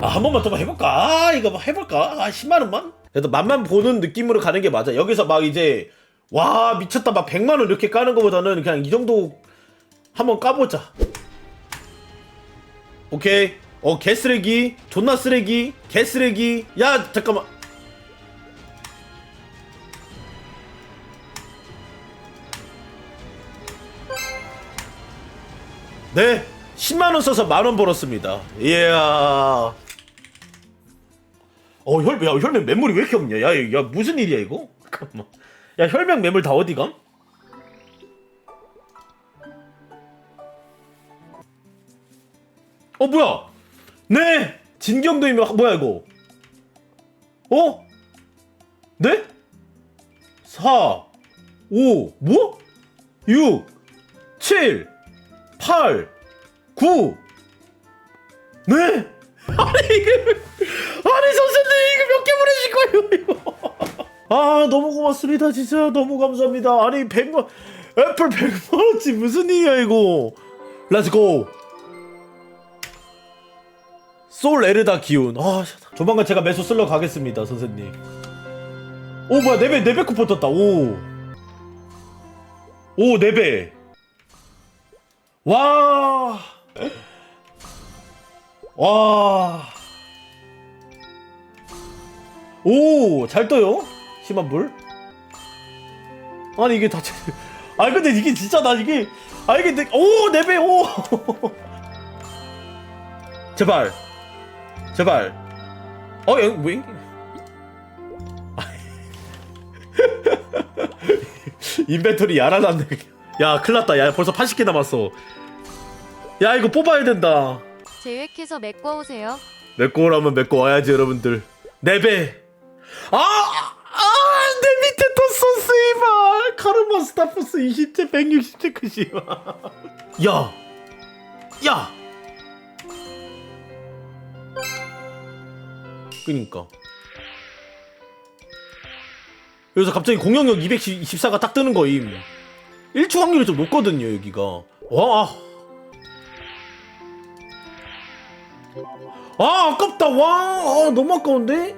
아, 한 번만 더 해볼까? 아, 이거 뭐 해볼까? 아, 10만 원만? 그래도 맛만 보는 느낌으로 가는 게 맞아. 여기서 막 이제, 와, 미쳤다. 막 100만 원 이렇게 까는 것보다는 그냥 이 정도 한번 까보자. 오케이. 어, 개쓰레기. 존나 쓰레기. 개쓰레기. 야, 잠깐만. 네. 10만원 써서 만원 벌었습니다. 이야. 어, 혈, 야, 혈맹 매물이 왜 이렇게 없냐? 야, 야, 무슨 일이야, 이거? 잠깐만. 야, 혈맹 매물 다 어디 감? 어, 뭐야? 네! 진경도이면, 뭐야, 이거? 어? 네? 4, 5, 뭐? 6, 7, 8, 9. 네? 아니, 이게. 아니, 선생님, 이거? 아, 너무 고맙습니다. 진짜 너무 감사합니다. 아니, 100만, 애플 100만원치 무슨 일이야, 이거? 렛츠고! 솔 에르다 기운. 아, 조만간 제가 매수 쓸러 가겠습니다, 선생님. 오, 뭐야, 4배, 4배 쿠폰 떴다. 오. 오, 4배. 와. 와. 오, 잘 떠요. 심한 불. 아니 이게 다 아니 근데 이게 진짜 나 이게 아 이게 내, 오, 내 배. 오. 제발. 제발. 어, 여, 왜? 인벤토리 야라났네. 야, 큰일 났다. 야, 벌써 80개 남았어. 야, 이거 뽑아야 된다. 계획해서 메꿔 오세요. 메꿔 오라면 메꿔 와야지, 여러분들. 4배. 아! 아! 내 밑에 떴어, 스이발! 카르마 스타포스 20째, 160째 크시마. 야! 야! 그니까. 여기서 갑자기 공격력 224가 딱 뜨는 거임. 1초 확률이 좀 높거든요, 여기가. 와! 아 아깝다 와 아, 너무 아까운데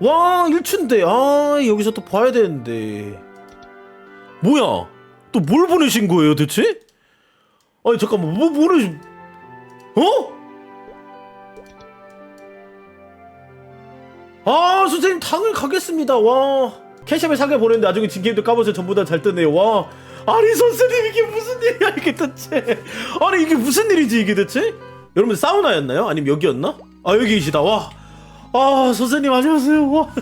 와 1춘데 아 여기서 또 봐야 되는데. 뭐야? 또 뭘 보내신 거예요 대체? 아니 잠깐만. 뭐 보내신 어? 아 선생님 당을 가겠습니다. 와. 캐시업에 사게 보냈는데 나중에 진게임도 까보세요 전부 다 잘 뜨네요. 와. 아니 선생님 이게 무슨 일이야 이게 대체? 아니 이게 무슨 일이지 이게 대체? 여러분 사우나였나요? 아니면 여기였나? 아 여기 계시다. 와. 아 선생님 안녕하세요 와.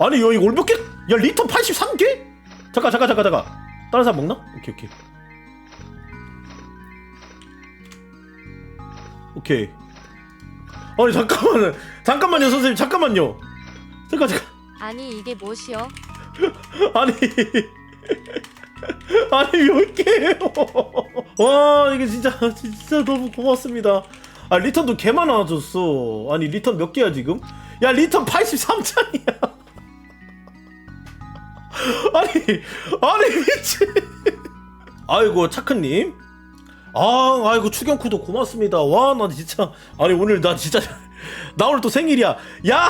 아니 여기 올몇 개? 야 리터 83개? 잠깐 잠깐 잠깐 잠깐 다른 사람 먹나? 오케이 오케이 오케이 아니 잠깐만 잠깐만요 선생님 잠깐만요 잠깐 잠깐 아니 이게 뭐시여? 아니 아니 몇 개예요? 와 이게 진짜 진짜 너무 고맙습니다. 아 리턴도 개 많아졌어. 아니 리턴 몇 개야 지금? 야 리턴 83장이야. 아니 아니 미친. 아이고 차크님. 아 아이고 추경쿠도 고맙습니다. 와 나 진짜 아니 오늘 나 진짜 나 오늘 또 생일이야. 야.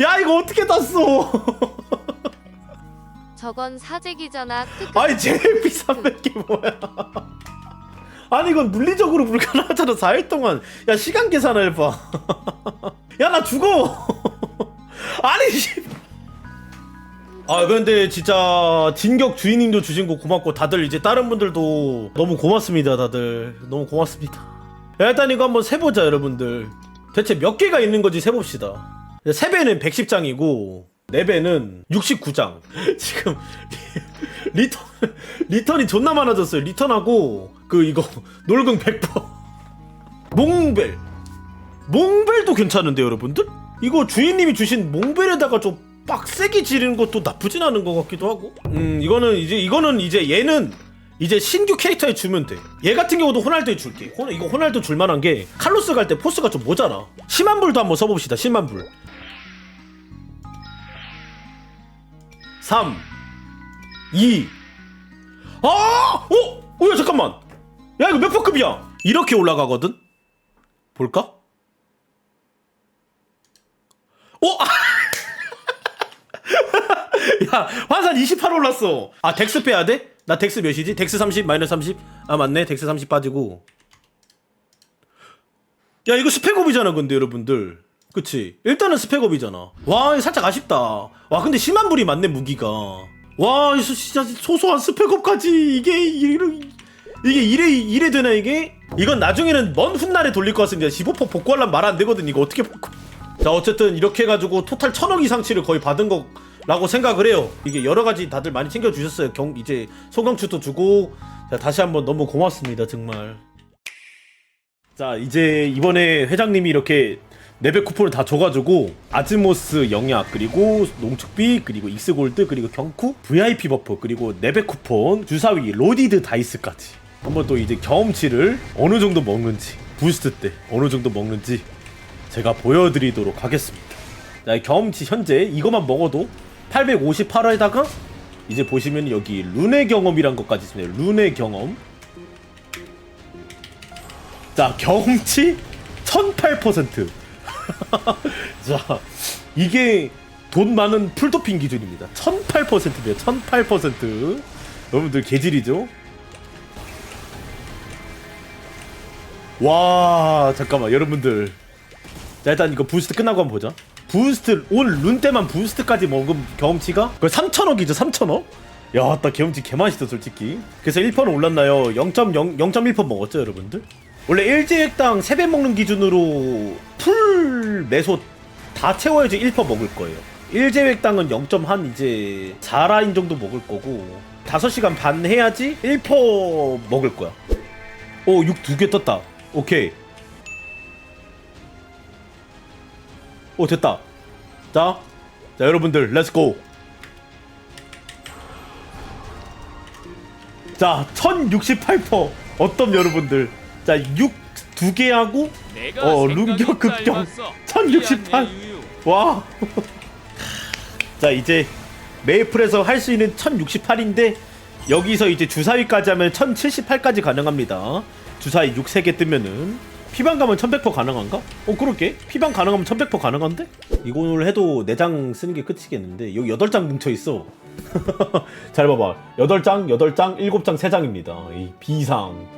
야 이거 어떻게 땄어? 저건 사재기잖아. 아니 제일 비싼 게 뭐야? 아니 이건 물리적으로 불가능하잖아. 4일 동안. 야 시간 계산을 해봐. 야 나 죽어. 아니 씨. 아 근데 진짜 진격 주인님도 주신 거 고맙고 다들 이제 다른 분들도 너무 고맙습니다 다들. 너무 고맙습니다. 야, 일단 이거 한번 세보자 여러분들. 대체 몇 개가 있는 건지 세봅시다. 3배는 110장이고 4배는 69장 지금 리턴 리턴이 존나 많아졌어요 리턴하고 그 이거 놀궁 100% 몽벨 몽벨도 괜찮은데 여러분들? 이거 주인님이 주신 몽벨에다가 좀 빡세게 지르는 것도 나쁘진 않은 것 같기도 하고 음 이거는 이제 이거는 이제 얘는 이제 신규 캐릭터에 주면 돼. 얘 같은 경우도 호날두에 줄게. 호, 이거 호날두 줄만한 게 칼로스 갈 때 포스가 좀 모자라. 심한 불도 한번 써봅시다. 심한 불. 3 2 아! 어? 오야 잠깐만 야 이거 몇 퍼급이야 이렇게 올라가거든 볼까? 어? 야 환산 28 올랐어 아 덱스 빼야 돼? 나 덱스 몇이지? 덱스 30 마이너스 30 아 맞네 덱스 30 빠지고 야 이거 스펙업이잖아 근데 여러분들 그치. 일단은 스펙업이잖아. 와 살짝 아쉽다. 와 근데 심한 불이 맞네 무기가. 와 진짜 소소한 스펙업까지. 이게 이래 이게 이래 이래 되나 이게? 이건 나중에는 먼 훗날에 돌릴 것 같습니다. 15% 복구하려면 말 안 되거든 이거. 어떻게 복구 자 어쨌든 이렇게 해가지고 토탈 천억 이상치를 거의 받은 거라고 생각을 해요. 이게 여러 가지 다들 많이 챙겨주셨어요. 경 이제 소경추도 주고. 자, 다시 한번 너무 고맙습니다 정말. 자 이제 이번에 회장님이 이렇게 레벨 쿠폰을 다 줘가지고 아즈모스 영약 그리고 농축비 그리고 익스골드 그리고 경쿠 VIP 버프 그리고 레벨 쿠폰 주사위 로디드 다이스까지. 한번 또 이제 경험치를 어느 정도 먹는지 부스트 때 어느 정도 먹는지 제가 보여드리도록 하겠습니다. 자이 경험치 현재 이것만 먹어도 858원에다가 이제 보시면 여기 룬의 경험이란 것까지 있습니다. 룬의 경험. 자 경험치 1008% 자 이게 돈 많은 풀도핑 기준입니다. 1008%네요 1008% 여러분들 개질이죠? 와 잠깐만 여러분들. 자 일단 이거 부스트 끝나고 한번 보자. 부스트 올 룬 때만 부스트까지 먹은 경험치가 거의 3천억이죠 3천억? 야나 경험치 개맛있어 솔직히. 그래서 1%는 올랐나요? 0.0 0.1% 먹었죠 여러분들 원래 일제액당 3배 먹는 기준으로 풀 매소 다 채워야지 1% 먹을 거예요 일제액당은 0.한 이제 4라인 정도 먹을 거고 5시간 반 해야지 1% 먹을 거야 오, 6 두 개 떴다. 오케이. 오, 됐다. 자, 자, 여러분들, 렛츠고. 자, 1068%. 어떤 여러분들. 자, 6 두 개 하고, 어, 룬격 급경. 1068. 와. 자, 이제 메이플에서 할 수 있는 1068인데, 여기서 이제 주사위까지 하면 1078까지 가능합니다. 주사위 6 3개 뜨면은 피방 가면 1100% 가능한가? 어 그렇게 피방 가능하면 1100% 가능한데? 이걸 해도 4장 쓰는 게 끝이겠는데 여기 8장 뭉쳐 있어. 잘 봐봐. 8장, 8장, 7장, 3장입니다. 이 비상.